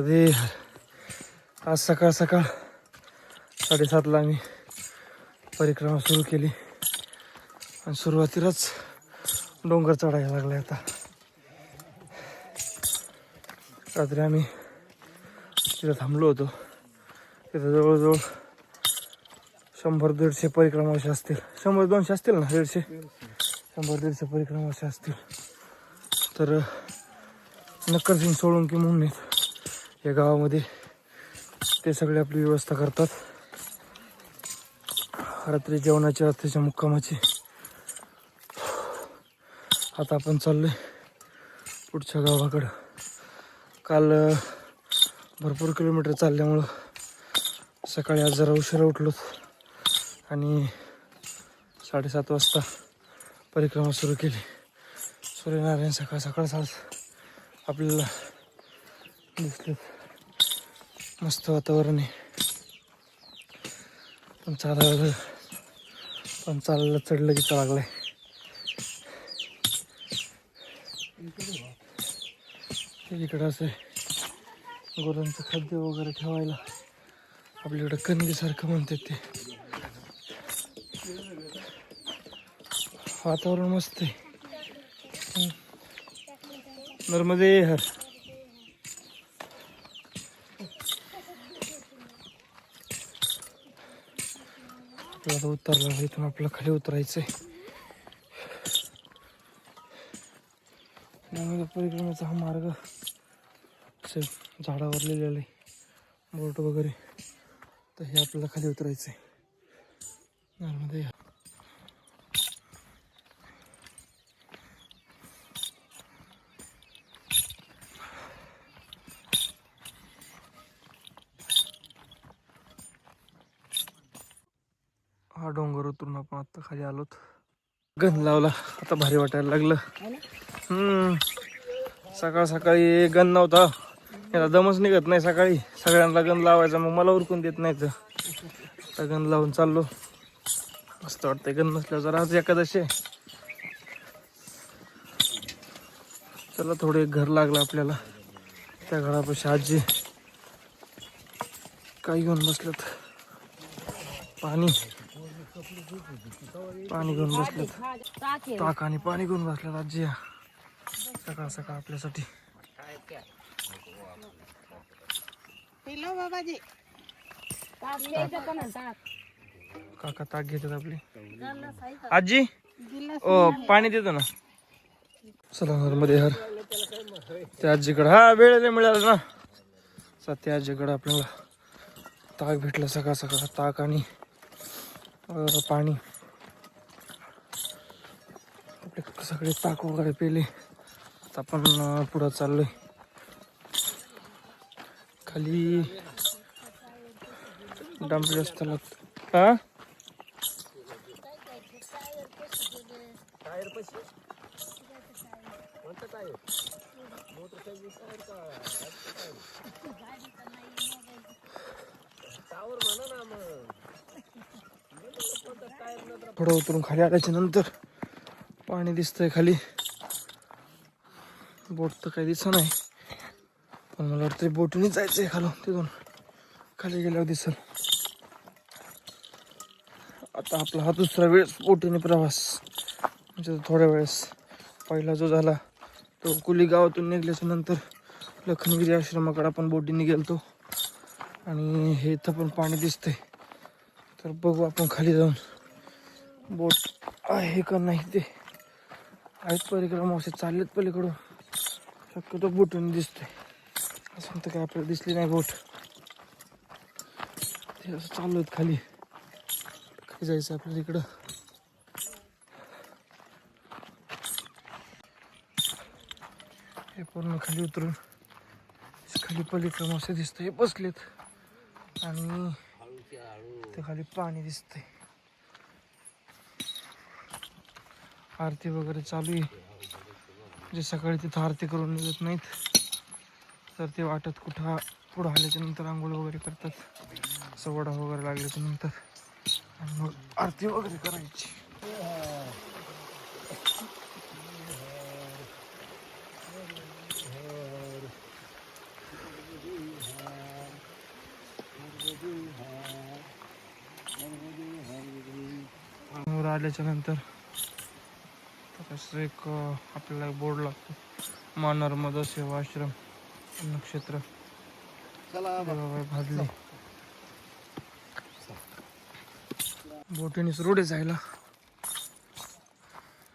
नर्मदे आज सकाळ सकाळ साडेसातला आम्ही परिक्रमा सुरू केली. आणि सुरुवातीलाच डोंगर चढायला लागला आता. रात्री आम्ही तिथं थांबलो होतो. तिथं जवळजवळ शंभर दीडशे परिक्रमा असे असतील. शंभर दोनशे असतील ना? दीडशे? शंभर दीडशे परिक्रमावशी असतील. तर नक्कर सिंग की म्हणून या गावामध्ये ते सगळे आपली व्यवस्था करतात. रात्री जेवणाची रात्रीच्या मुक्कामाची. आता आपण चाललोय पुढच्या गावाकडं. काल भरपूर किलोमीटर चालल्यामुळं सकाळी आज जरा उशिरा उठलो आणि साडेसात वाजता परिक्रमा सुरू केली. सूर्यनारायण सकाळ सकाळ आज आपल्याला दिसले मस्त वातावरण आहे. पण चालायला पण चालायला चढलं की लागलाय इकडं असं आहे. गुरांचं खाद्य वगैरे ठेवायला. आपल्याकडं कणगीसारखं म्हणतात ते. वातावरण मस्त आहे. नर्मदे हर. आपल्याला उतरला इथून आपल्याला खाली उतरायचंय. आहे परिक्रमेचा हा मार्ग असे झाडावर लिहिलेला आहे बोट वगैरे. तर हे आपल्याला खाली उतरायचंय. नर्मदे हर हा डोंगर उतरून आपण आता खाली आलोत. गण लावला. आता भारी वाटायला लागलं. हम्म. सकाळ सकाळी गण नव्हता. याला दमच निघत नाही सकाळी. सगळ्यांना गण लावायचा. मग मला उरकून देत नाही तर आता गण लावून चाललो. मस्त वाटतंय. गण नसल्यावर जरा आज एकादशी आहे. चला थोडं एक घर लागलं आपल्याला. त्या घरापाशी आजी. काही घेऊन बसल्यात. पाणी. पाणी घेऊन बसलेत. ताक आणि पाणी घेऊन बसलेत आजी. या. सकाळ सकाळ आपल्यासाठी. काका ताक घेतात आपली. आजी ओ पाणी देतो ना. चला मध्ये हर. त्या आजीकडे. हा वेळ नाही मिळाला ना. त्या आजीकडे आपल्याला ताक भेटलं सकाळ सकाळ. ताक आणि पाणी. आपले सगळे ताक वगैरे पेले. आता आपण पुढं चाललोय. खाली डांबरी असताना हा? थोडं उतरून खाली आल्याच्यानंतर पाणी दिसतंय खाली. बोट तर काही दिसत नाही. पण मला वाटतं बोटीने जायचंय खालून तिथून. खाली गेल्यावर दिसल. आता आपला हा दुसरा वेळेस बोटीने प्रवास. म्हणजे थोड्या वेळेस. पहिला जो झाला तो कुली गावातून निघल्याच्या नंतर लखनगिरी आश्रमाकडे आपण बोटीने गेलतो. आणि हे इथं पण पाणी दिसतंय. तर बघू आपण खाली जाऊन. बोट आहे का नाही ते? आहेत परिक्रमा मावशी चाललेत पलीकडून. शक्यतो बोटून दिसतंय. असं तर काय आपल्याला दिसली नाही बोट. ते असं चाललो आहेत खाली. खाली जायचं आपल्याला इकडं. हे पूर्ण खाली उतरून. खाली परिक्रमा असे दिसतंय. बसलेत. आणि ते खाली पाणी दिसतंय. आरती वगैरे चालू आहे. जे सकाळी तिथं आरती करून निघत नाहीत. तर ते वाटत कुठं पुढं आल्याच्यानंतर आंघोळ वगैरे करतात. सवडा वगैरे लागल्याच्या नंतर. आणि मग आरती वगैरे करायची. आल्याच्यानंतर तसं एक आपल्याला एक बोर्ड लागतो. मा नर्मदा सेवा आश्रम नक्षत्र. भादले बोटीनेच रोड आहे जायला.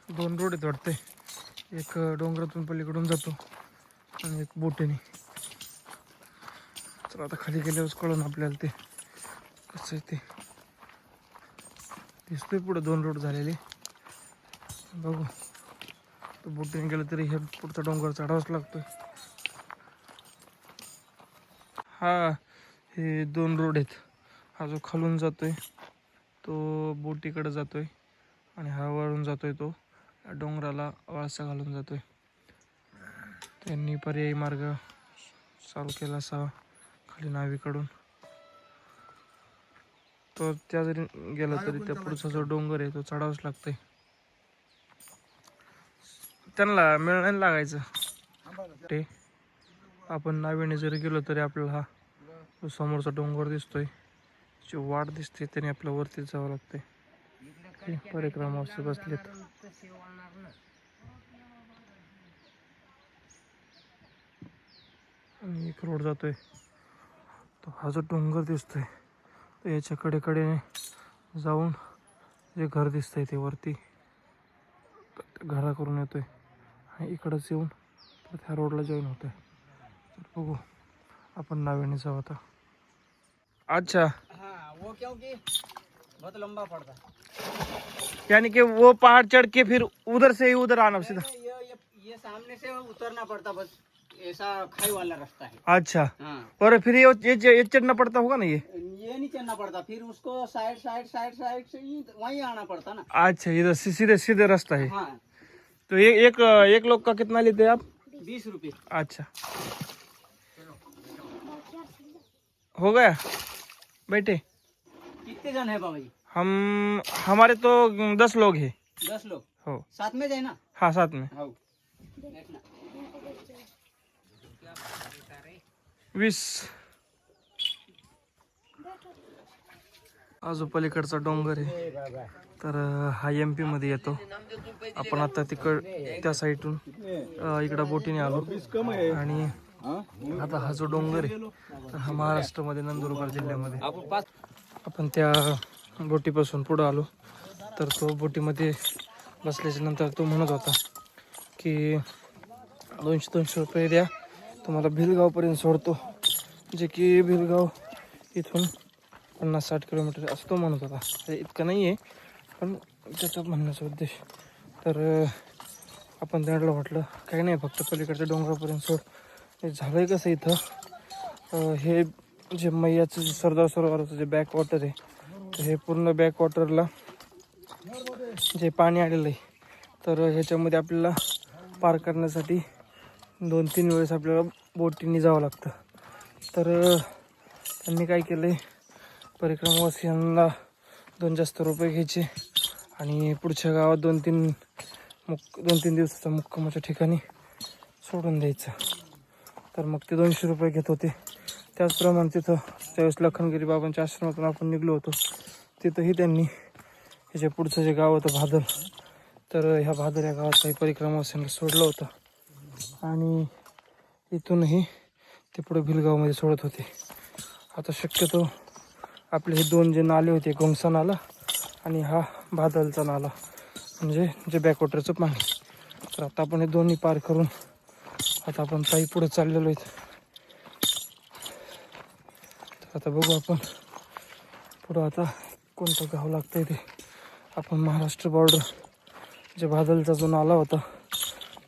दोन रोड आहेत वाटते एक डोंगरातून पलीकडून जातो आणि एक बोटीने. तर आता खाली गेल्यावर कळून आपल्याला ते. कसं आहे ते? दिसतोय पुढे दोन रोड झालेले. बघू. बोटीने गेलं तरी हे पुढचा डोंगर चढावाच लागतो हा हे दोन रोड आहेत. हा जो खालून जातोय तो बोटीकडे जातोय आणि हा वळून जातोय तो डोंगराला वळसा घालून जातोय. त्यांनी पर्यायी मार्ग चालू केला असावा खाली नावीकडून. तो त्या जरी गेला तरी त्या पुढचा जो डोंगर आहे तो चढावाच लागतोय. त्यांना मिळ नाही लागायचं. ते आपण नावीने जरी गेलो तरी आपल्याला हा समोरचा डोंगर दिसतोय. जी वाट दिसते त्याने आपल्या वरती जावं लागते परिक्रमा असे बसलेत. आणि एक रोड जातोय. तो हा जो डोंगर दिसतोय तर याच्या कडेकडे जाऊन जे घर दिसतंय ते वरती घराकडून येतोय. इकडंच येऊन परत ह्या रोडला जॉईन होतोय. तर बघू आपण नाव्याने जाऊ आता. अच्छा. हाँ वो क्योंकि बहुत लंबा पड़ता यानी कि वो पहाड़ चढ़ के फिर उधर से ही उधर आना सीधा। ये ये ये सामने से उतरना पड़ता बस ऐसा खाई वाला रास्ता है। अच्छा। हाँ। और फिर ये ये ये चढ़ना पड़ता होगा ना ये? ये नहीं चढ़ना पड़ता फिर उसको साइड साइड साइड साइड से ही वहीं आना पड़ता ना। अच्छा ये सीधे सीधे रास्ता है। हाँ। तो ये एक एक लोग का कितना लेते हैं आप? बीस रुपये। अच्छा। हो गया? बैठे कितने जन है बाबा जी? हम हमारे तो दस लोग हैं। दस लोग? हो। साथ में जाए ना? हाँ साथ में। हाँ। वीस आजू पलीकडचा डोंगर आहे तर हा एम पीमध्ये येतो. आपण आता तिकड त्या साईडून इकडं बोटीने आलो. आणि आता हा जो डोंगर आहे तर हा महाराष्ट्रामध्ये नंदुरबार जिल्ह्यामध्ये. आपण त्या बोटीपासून पुढं आलो. तर तो बोटीमध्ये बसल्याच्या नंतर तो म्हणत होता की दोनशे दोनशे रुपये द्या. तुम्हाला भिलगावपर्यंत सोडतो. जे की भिलगाव इथून पन्नास साठ किलोमीटर असं तो म्हणत होता. इतकं नाही आहे पण त्याचा म्हणण्याचा उद्देश तर आपण त्यांना वाटलं काही नाही फक्त पलीकडच्या डोंगरापर्यंत सोड. हे झालं आहे कसं इथं? हे जे मैयाचं जे सरदार सरोवराचं जे बॅक वॉटर आहे तर हे पूर्ण बॅक वॉटरला जे पाणी आलेलं आहे तर ह्याच्यामध्ये आपल्याला पार करण्यासाठी दोन तीन वेळेस आपल्याला बोटीने जावं लागतं. तर त्यांनी काय केलं आहे परिक्रमावासियांना दोन जास्त रुपये घ्यायचे. आणि पुढच्या गावात दोन तीन मुक् दोन तीन दिवसाचा मुक्कामाच्या ठिकाणी सोडून द्यायचं. तर मग ते दोनशे रुपये घेत होते. त्याचप्रमाणे तिथं त्यावेळेस लखनगिरी बाबांच्या आश्रमातून आपण निघलो होतो. तिथंही त्यांनी ह्याच्या पुढचं जे गाव होतं भादर तर ह्या भादर या गावात काही परिक्रमावासियांना सोडलं होतं. आणि इथूनही ते पुढे भिलगावमध्ये सोडत होते. आता शक्यतो आपले हे दोन जे नाले होते गोंगसा नाला आणि हा बादलचा नाला. म्हणजे जे बॅकवॉटरचं पाणी. तर आता आपण हे दोन्ही पार करून आता आपण ताई पुढे चाललेलो आहेत. तर आता बघू आपण पुढं आता कोणतं गाव लागतंय ते. आपण महाराष्ट्र बॉर्डर जे बादलचा जो नाला होता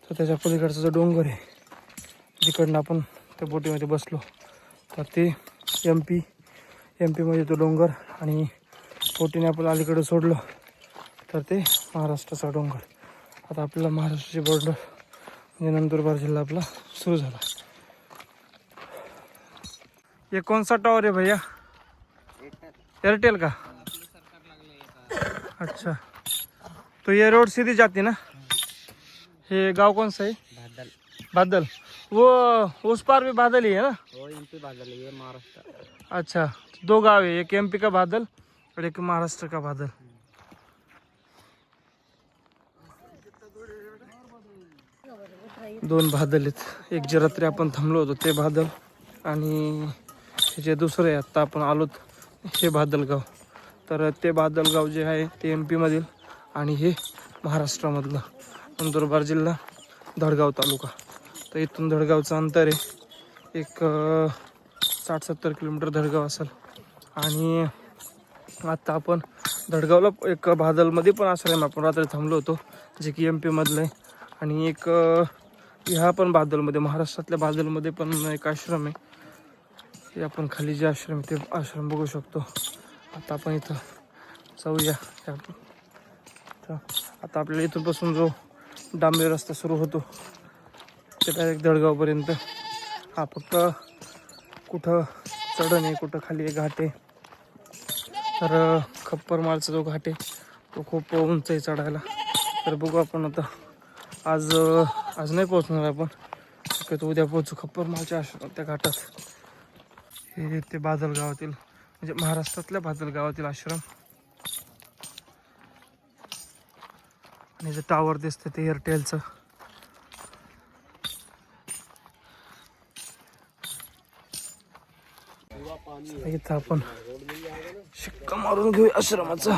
तर त्याच्या पलीकडचा जो डोंगर आहे जिकडनं आपण त्या बोटीमध्ये बसलो तर ते एम पी एम पीमध्ये तो डोंगर आणि पोटीने आपण अलीकडे सोडलं तर ते महाराष्ट्राचा डोंगर. आता आपल्याला महाराष्ट्राची बॉर्डर म्हणजे नंदुरबार जिल्हा आपला सुरू झाला. ये कौन सा आहे है भैया? एयरटेल का? अच्छा. तो ये रोड सीधी जाती ना? हे गाव कौन सा है बादल. वो उस पार भी बादल ही है ना? वो एम पी बादल ये महाराष्ट्र. अच्छा दो गांव है एक एमपी का बादल और एक महाराष्ट्र का बादल. दोन बादल आहेत. एक जे रात्री आपण थांबलो होतो ते बादल आणि हे जे दुसरे आहे आत्ता आपण आलोत हे बादलगाव. तर ते बादलगाव जे आहे ते एम पीमधील आणि हे महाराष्ट्रामधलं नंदुरबार जिल्हा धडगाव तालुका. तर इथून धडगावचं अंतर आहे. एक साठ सत्तर किलोमीटर धडगाव असेल. आणि आत्ता आपण धडगावला एक बादलमध्ये पण आश्रम आपण रात्री थांबलो होतो जे की एम पीमधलं आहे. आणि एक ह्या पण बादलमध्ये महाराष्ट्रातल्या बादलमध्ये पण एक आश्रम आहे. हे आपण खाली जे आश्रम आहे ते आश्रम बघू शकतो. आता आपण इथं जाऊया. तर आता आपल्याला इथूनपासून जो डांबे रस्ता सुरू होतो ते डायरेक्ट दळगावपर्यंत हा फक्त कुठं चढण आहे कुठं खाली आहे घाट आहे. तर खप्परमाळचा जो घाट आहे तो खूप उंच आहे चढायला. तर बघू आपण आता. आज आज नाही पोहोचणार आपण. शक्यतो उद्या पोहोचू. खप्पर माळच्या आश्रमात त्या घाटात? हे ते बादल गावातील म्हणजे महाराष्ट्रातल्या बादल गावातील आश्रम. आणि जे टावर दिसतं ते एअरटेलचं इथं आपण शिक्का मारून घेऊ आश्रमाचा.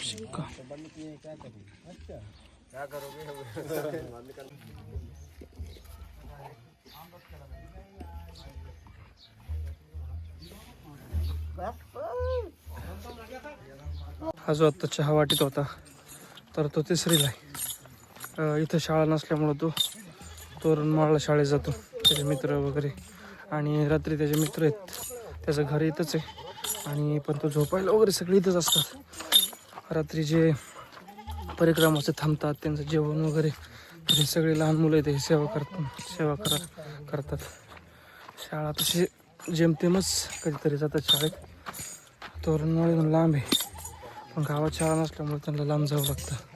शिक्का. हा जो आत्ता चहा वाटीत होता तर तो तिसरीला आहे. इथं शाळा नसल्यामुळं तो तोरणमाळला शाळेत जातो त्याचे मित्र वगैरे. आणि रात्री त्याचे मित्र आहेत त्याचं घर इथंच आहे. आणि पण तो झोपायला वगैरे सगळे इथंच असतात. रात्री जे परिक्रमाचे थांबतात त्यांचं जेवण वगैरे हे सगळे लहान मुलं आहेत हे सेवा करतात सेवा करा करतात. शाळा तशी जेमतेमच कधीतरी जातात शाळेत. तोरणमाळीहून लांब आहे. पण गावात शाळा नसल्यामुळे त्यांना लांब जावं लागतं.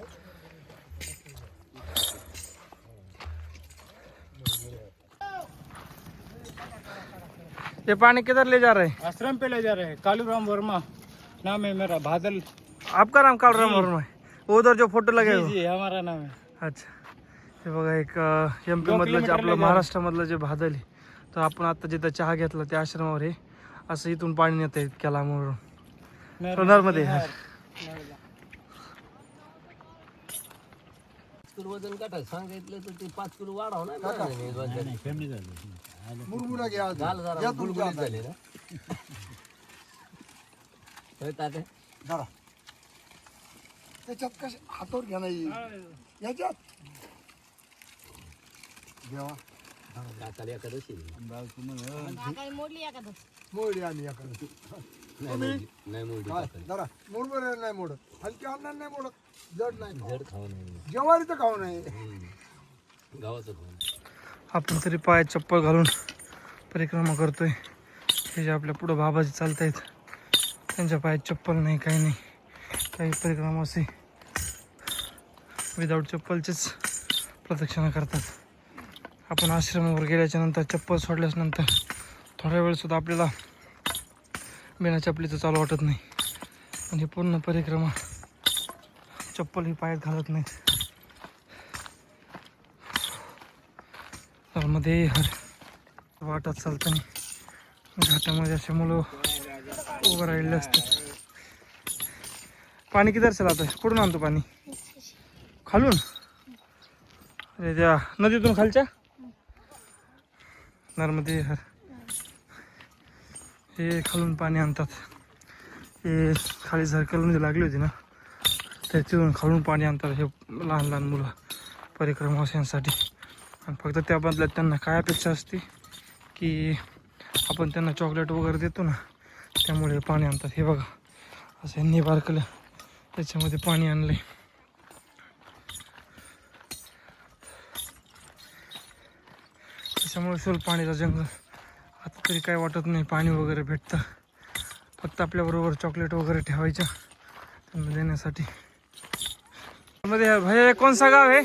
ये पानी किधर ले जा रहे हैं? आश्रम पे ले जा रहे हैं। कालू राम वर्मा नाम है मेरा बादल। आपका नाम कालराम वर्मा है? उधर जो फ़ोटो लगे जी जी हमारा नाम है। अच्छा। हे बघा एक एम पी मधलं जे आपलं लय महाराष्ट्रामधलं जे भादल आहे तर आपण आता जिथं चहा घेतला त्या आश्रमावर आहे. असं इथून पाणी नेत आहेत कॅलामवरून सोनारमध्ये आहे. किलो वज़न काटायचं सांगितलं तर ते पाच किलो वाढव ना? झालं. जरा गुळगुळीत झाले ना होय तात्या? त्याच्यात कसे हातावर घ्या नाही. याच्यात. एकादशी काही मोडली एखादं मोडी आली नाही नाही काय? मुरमुर नाही मोडत. हलकी अन्न नाही मोडत. जड नाही जड खाऊ नये जेवारी तर खाऊ नये गावाचं खाऊ आपण तरी पायात चप्पल घालून परिक्रमा करतोय. हे जे आपल्या पुढं बाबाजी आहेत त्यांच्या पायात चप्पल नाही काही नाही. काही परिक्रमा असे विदाऊट चप्पलचेच प्रदक्षिणा करतात. आपण आश्रमावर गेल्याच्यानंतर चप्पल सोडल्यानंतर थोड्या वेळसुद्धा आपल्याला बिना चपलीचं चालू वाटत नाही. म्हणजे पूर्ण परिक्रमा चप्पल ही पायात घालत नाहीत. मध्ये हर वाटत चालताना घाटामध्ये असे मुलं उभं राहिलेले असतात. पाणी किती असेल आता? कुठून आणतो पाणी? खालून? अरे त्या नदीतून खालच्या? नर्मदे हर. हे खालून पाणी आणतात. हे खाली झरकलमध्ये म्हणजे लागली होती ना? त्याच्यातून तिथून खालून पाणी आणतात हे लहान लहान मुलं. परिक्रमावासियांसाठी. आणि फक्त त्या बदल्यात त्यांना काय अपेक्षा असते की आपण त्यांना चॉकलेट वगैरे देतो ना त्यामुळे पाणी आणतात. हे बघा असं यांनी बारकलं. त्याच्यामध्ये पाणी आणलंय. त्याच्यामुळे सोल पाणीचा जंगल. आता तरी काय वाटत नाही पाणी वगैरे भेटतं. फक्त आपल्याबरोबर चॉकलेट वगैरे ठेवायच्या त्यांना देण्यासाठी. नर्मदे भैया कोणसा गाव आहे?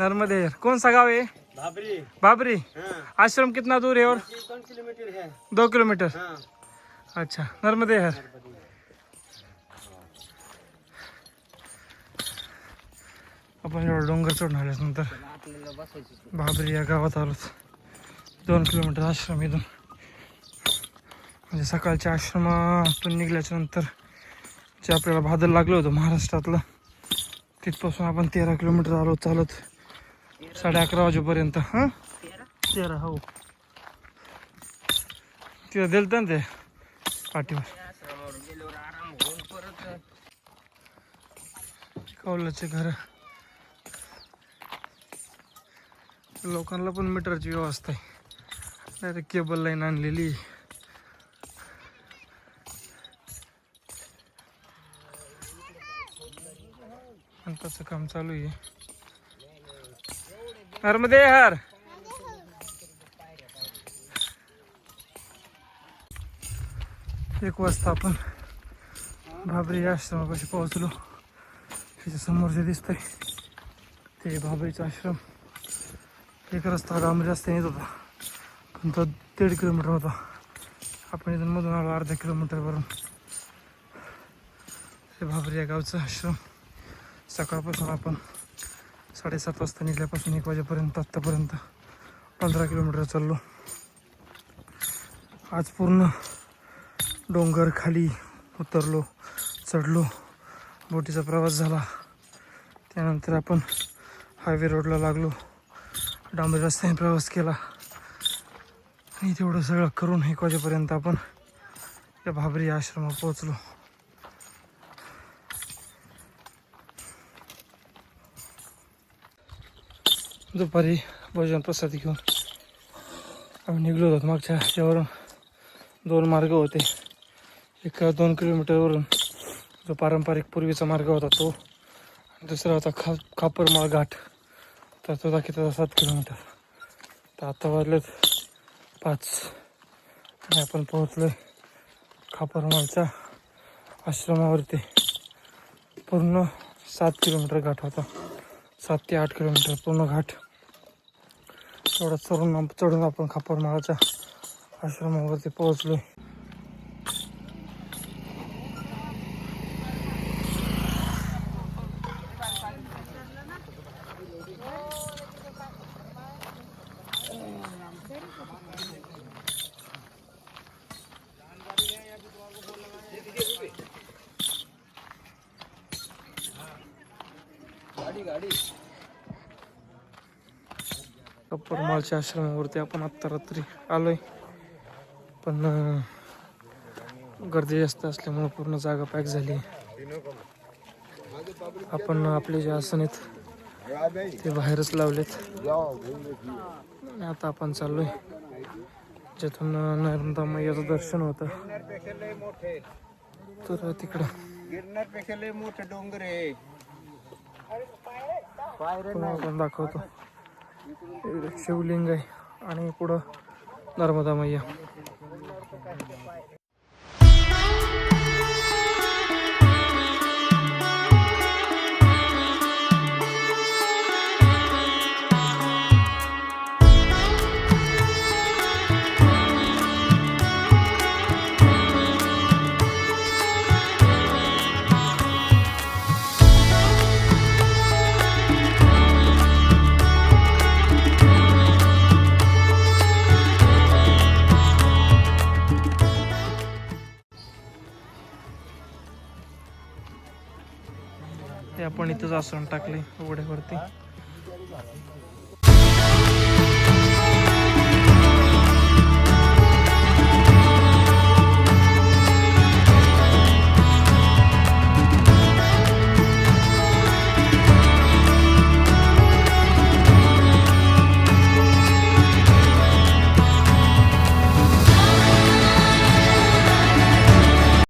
नर्मदे. कौन सा गाँव है बाबरी बाबरी आश्रम कितना दूर है और किलोमीटर है दो किलोमीटर. अच्छा नर्मदे हर आपण एवढं डोंगर चढून आल्यानंतर बाबरी या गावात आलोत. दोन किलोमीटर आश्रम इथून. म्हणजे सकाळच्या आश्रमातून निघल्याच्या नंतर जे आपल्याला भादर लागलं होतं महाराष्ट्रातलं तिथपासून आपण तेरा किलोमीटर आलो चालत. साडे अकरा वाजेपर्यंत हां? तेरा हो. तिथं दिलं ना ते पाठीवर कौलाचे घर. लोकांना पण मीटरची व्यवस्था आहे. डायरेक्ट केबल लाईन आणलेली. आणि तसं काम चालू आहे. नर्मदे हर। एक वाजता आपण भाबरी या आश्रमापाशी पोहोचलो. त्याच्यासमोर जे दिसतंय. ते भाबरीचा आश्रम. एक रस्ता डांबरी रस्त्याने येत होता. पण तो दीड किलोमीटर होता. आपण इथून मधून आलो अर्धा किलोमीटरवरून ते भाबरी या गावचं आश्रम. सकाळपासून आपण साडेसात वाजता निघल्यापासून एक वाजेपर्यंत आत्तापर्यंत पंधरा किलोमीटर चाललो. आज पूर्ण डोंगर खाली उतरलो चढलो. बोटीचा प्रवास झाला. त्यानंतर आपण हायवे रोडला लागलो. डांबरी रस्त्याने प्रवास केला. आणि तेवढं सगळं करून एक वाजेपर्यंत आपण या भाबरी आश्रमात पोहोचलो. दुपारी भोजन प्रसाद घेऊन आम्ही निघलो होतो. मागच्या ह्याच्यावरून दोन मार्ग होते. एक दोन किलोमीटरवरून जो पारंपरिक पूर्वीचा मार्ग होता तो दुसरा होता खा खापरमाळ घाट. तर तो दाखवत सात किलोमीटर तर आता वाजलेत पाच. आणि आपण पोहोचलो खापरमाळच्या आश्रमावरती. पूर्ण सात किलोमीटर घाट होता. सात ते आठ किलोमीटर पूर्ण घाट. तेवढा चढून चढून आपण खापरमाळाच्या आश्रमावरती पोहोचलोय कप्परमाळच्या आश्रमावरती आपण आत्ता रात्री आलोय. पण अं, गर्दी जास्त असल्यामुळे पूर्ण जागा पॅक झाली. आपण आपले जे आसन आहेत ते बाहेरच लावलेत. आणि आता आपण चाललोय. ज्यातून नर्मदा मैयाचं दर्शन होतं. तर तिकडं. आहे. आपण दाखवतो. शिवलिंग आहे. आणि पुढं नर्मदा मैया. पण आपण इथंच टाकले उघड्यावरती